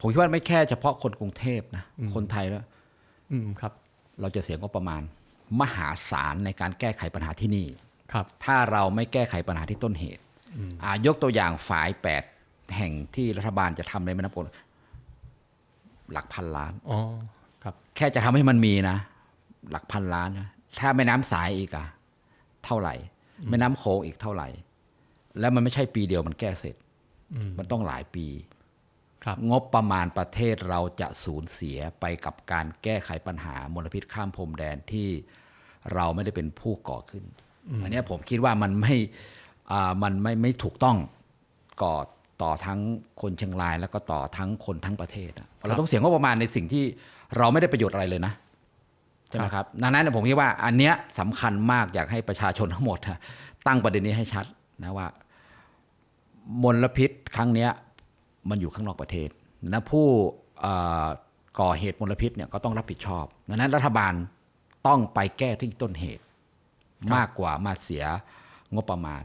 ผมคิดว่าไม่แค่เฉพาะคนกรุงเทพนะ คนไทยแล้วอืมครับ เราจะเสียงบประมาณ มหาศาลในการแก้ไขปัญหาที่นี่ครับ ถ้าเราไม่แก้ไขปัญหาที่ต้นเหตุอ่ายกตัวอย่างฝ่ายแปดแห่งที่รัฐบาลจะทำในแม่น้ำโขงหลักพันล้านอ๋อครับ แค่จะทำให้มันมีนะ หลักพันล้านนะถ้าแม่น้ำสายอีกอะเท่าไหร่ แม่น้ำโขงอีกเท่าไหร่ แล้วมันไม่ใช่ปีเดียวมันแก้เสร็จ มันต้องหลายปีครับ งบประมาณประเทศเราจะสูญเสียไปกับการแก้ไขปัญหามลพิษข้ามพรมแดนที่เราไม่ได้เป็นผู้ก่อขึ้น อันเนี้ยผมคิดว่ามันไม่อ่ามันไม่ไม่ถูกต้องก่อต่อทั้งคนเชียงราย แล้วก็ต่อทั้งคนทั้งประเทศอะเราต้องเสียงงบประมาณในสิ่งที่เราไม่ได้ประโยชน์อะไรเลยนะใช่ไหมครับดังนั้นผมคิดว่าอันเนี้ยสำคัญมากอยากให้ประชาชนทั้งหมดอะตั้งประเด็นนี้ให้ชัดนะว่ามลพิษครั้งเนี้ย มันอยู่ข้างนอกประเทศนะผู้เอ่อก่อเหตุมลพิษเนี่ยก็ต้องรับผิดชอบดังนั้นรัฐบาลต้องไปแก้ที่ต้นเหตุมากกว่ามาเสียงบประมาณ